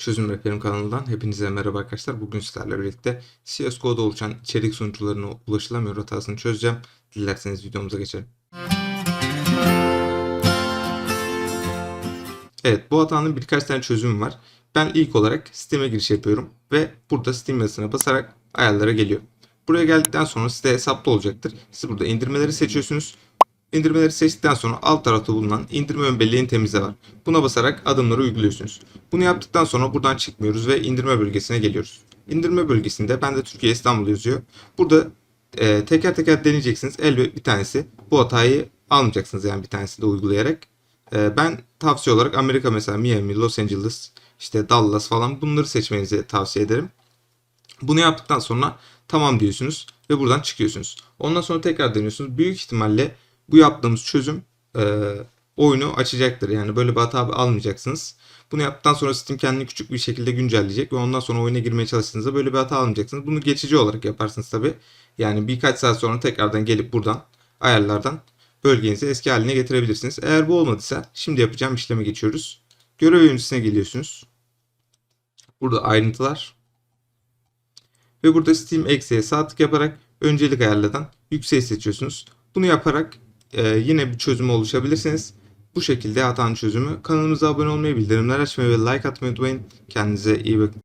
Çözüm Rehberim kanalından hepinize merhaba arkadaşlar. Bugün sizlerle birlikte CSGO'da oluşan içerik sunucularına ulaşılamıyor hatasını çözeceğim. Dilerseniz videomuza geçelim. Evet bu hatanın birkaç tane çözümü var. Ben ilk olarak Steam'e giriş yapıyorum ve burada Steam yazısına basarak ayarlara geliyor. Buraya geldikten sonra site hesaplı olacaktır. Siz burada indirmeleri seçiyorsunuz. İndirmeleri seçtikten sonra alt tarafta bulunan indirme ön belleğini temizle var. Buna basarak adımları uyguluyorsunuz. Bunu yaptıktan sonra buradan çıkmıyoruz ve indirme bölgesine geliyoruz. İndirme bölgesinde ben de Türkiye İstanbul yazıyor. Burada e, teker teker deneyeceksiniz. Elbet bir tanesi bu hatayı almayacaksınız yani bir tanesi de uygulayarak. E, ben tavsiye olarak Amerika mesela Miami, Los Angeles, işte Dallas falan bunları seçmenizi tavsiye ederim. Bunu yaptıktan sonra tamam diyorsunuz ve buradan çıkıyorsunuz. Ondan sonra tekrar deniyorsunuz. Büyük ihtimalle bu yaptığımız çözüm e, oyunu açacaktır. Yani böyle bir hata almayacaksınız. Bunu yaptıktan sonra Steam kendini küçük bir şekilde güncelleyecek ve ondan sonra oyuna girmeye çalıştığınızda böyle bir hata almayacaksınız. Bunu geçici olarak yaparsınız tabi. Yani birkaç saat sonra tekrardan gelip buradan ayarlardan bölgenizi eski haline getirebilirsiniz. Eğer bu olmadıysa şimdi yapacağım işleme geçiyoruz. Görev yöneticisine geliyorsunuz. Burada ayrıntılar. Ve burada Steam X'e sağ tık yaparak öncelik ayarladan yükseği seçiyorsunuz. Bunu yaparak e, yine bir çözüme ulaşabilirsiniz. Bu şekilde hatanın çözümü. Kanalımıza abone olmayı, bildirimler açmayı ve like atmayı unutmayın. Kendinize iyi bakın.